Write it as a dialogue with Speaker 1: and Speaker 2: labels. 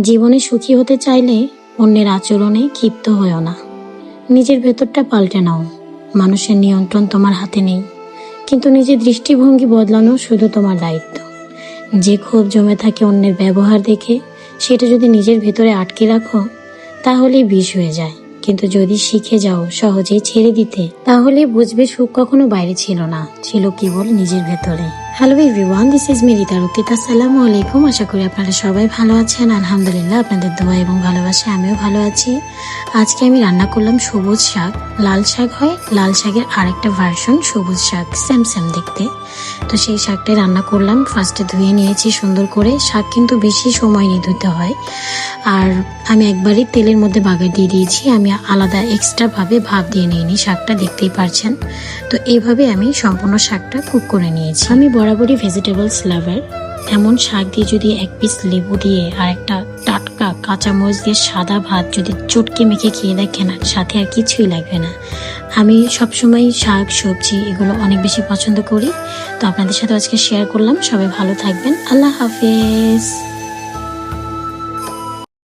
Speaker 1: জীবনে সুখী হতে চাইলে অন্যের আচরণে ক্ষিপ্ত হয়েও না। নিজের ভেতরটা পাল্টে নাও। মানুষের নিয়ন্ত্রণ তোমার হাতে নেই। কিন্তু নিজের দৃষ্টিভঙ্গি বদলানো শুধু তোমার দায়িত্ব। যে ক্ষোভ জমে থাকে অন্যের ব্যবহার দেখে, সেটা যদি নিজের ভেতরে আটকে রাখো, তাহলেই বিষ হয়ে যায়। কিন্তু যদি শিখে যাও সহজেই ছেড়ে দিতে, তাহলে বুঝবে সুখ কখনো বাইরে ছিল না, ছিল কেবল নিজের ভেতরে। Hello everyone this is me Rita রুকিত আসসালামু আলাইকুম। আশা করি আপনারা সবাই ভালো আছেন। আলহামদুলিল্লাহ, আপনাদের দোয়া এবং ভালোবাসা আমিও ভালো আছি। আজকে আমি রান্না করলাম সবুজ শাক। লাল শাক হয়, লাল শাকের আরেকটা ভার্সন সবুজ শাক সেম সেম দেখতে। তো সেই শাকটাই রান্না করলাম। ফার্স্টে ধুয়ে নিয়েছি সুন্দর করে। শাক কিন্তু বেশি সময় নিয়ে ধুতে হয়। আর আমি একবারই তেলের মধ্যে বাগার দিয়ে দিয়েছি। আমি আলাদা এক্সট্রা ভাবে ভাব দিয়ে নিইনি, শাকটা দেখতেই পারছেন। তো এইভাবে আমি সম্পূর্ণ শাকটা কুক করে নিয়েছি। আমি বরাবরই ভেজিটেবলস লাভার এমন শাক দিয়ে যদি এক পিস লেবু দিয়ে আর একটা টাটকা কাঁচামরিচ দিয়ে সাদা ভাত যদি চটকে মেখে খেয়ে দেখেন আর সাথে আর কিছুই লাগবে না। আমি সবসময় শাক, সবজি এগুলো অনেক বেশি পছন্দ করি। তো আপনাদের সাথে আজকে শেয়ার করলাম। সবাই ভালো থাকবেন। আল্লাহ হাফেজ।